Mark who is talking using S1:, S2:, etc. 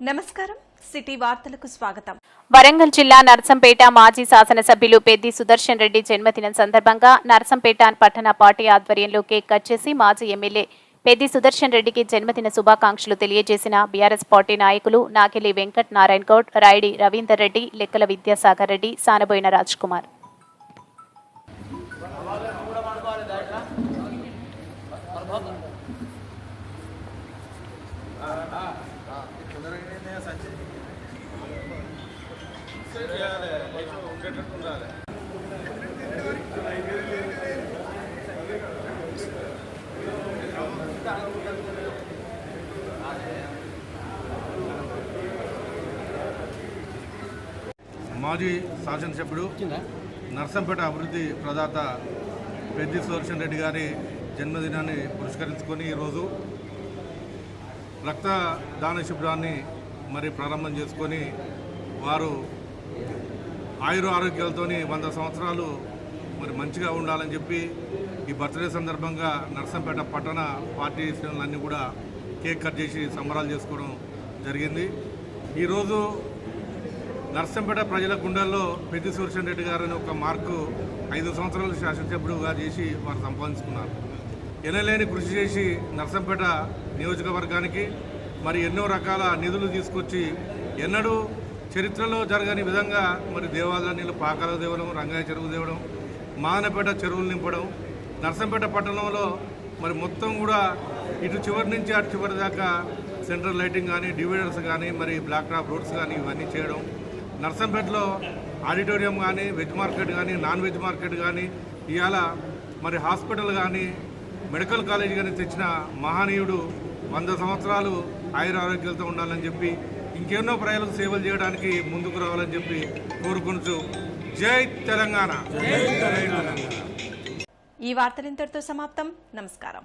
S1: నమస్కారం. సిటీ వార్తలకు స్వాగతం.
S2: వరంగల్ జిల్లా నర్సంపేట మాజీ శాసనసభ్యులు పెద్ది సుదర్శన్ రెడ్డి జన్మదినం సందర్భంగా నర్సంపేట పట్టణ పార్టీ ఆధ్వర్యంలో కేక్ కట్ చేసి మాజీ ఎమ్మెల్యే పెద్ది సుదర్శన్ రెడ్డికి జన్మదిన శుభాకాంక్షలు తెలియజేసిన బీఆర్ఎస్ పార్టీ నాయకులు నాకెలి వెంకట్ నారాయణ గౌడ్ రాయుడి రవీందర్ రెడ్డి లెక్కల విద్యాసాగర్ రెడ్డి సానబోయిన రాజ్ కుమార్
S3: మాజీ శాసనసభ్యుడు నర్సంపేట అభివృద్ధి ప్రదాత పెద్ది సుదర్శన్ రెడ్డి గారి జన్మదినాన్ని పురస్కరించుకొని ఈరోజు రక్తదాన శిబిరాన్ని మరి ప్రారంభం చేసుకొని వారు ఆయుర ఆరోగ్యాలతోని వంద సంవత్సరాలు మరి మంచిగా ఉండాలని చెప్పి ఈ బర్త్డే సందర్భంగా నర్సంపేట పట్టణ పార్టీ శ్రేణులన్నీ కూడా కేక్ కట్ చేసి సంబరాలు చేసుకోవడం జరిగింది. ఈరోజు నర్సంపేట ప్రజల గుండెల్లో పెద్ది సుదర్శన్ రెడ్డి గారిని ఒక మార్కు ఐదు సంవత్సరాలు శాసనసభ్యుడుగా చేసి వారు సంపాదించుకున్నారు. ఎనలేని కృషి చేసి నర్సంపేట నియోజకవర్గానికి మరి ఎన్నో రకాల నిధులు తీసుకొచ్చి ఎన్నడూ చరిత్రలో జరగని విధంగా మరి దేవాలయ నీళ్ళు పాకాల దేవడం రంగాయ చెరువు దేవడం మానపేట చెరువులు నింపడం నర్సంపేట పట్టణంలో మరి మొత్తం కూడా ఇటు చివరి నుంచి అటు చివరి దాకా సెంట్రల్ లైటింగ్ కానీ డివైడర్స్ కానీ మరి బ్లాక్ టాప్ రోడ్స్ కానీ ఇవన్నీ చేయడం నర్సంపేటలో ఆడిటోరియం కానీ వెజ్ మార్కెట్ కానీ నాన్ వెజ్ మార్కెట్ కానీ ఇవాళ మరి హాస్పిటల్ కానీ మెడికల్ కాలేజ్ కానీ తెచ్చిన మహనీయుడు వంద సంవత్సరాలు ఆయుర ఆరోగ్యాలతో ఉండాలని చెప్పి ఇంకెన్నో ప్రజలకు సేవలు చేయడానికి ముందుకు రావాలని చెప్పి కోరుకుంటూ జై తెలంగాణ.
S1: ఈ వార్తలు ఇంతటితో సమాప్తం. నమస్కారం.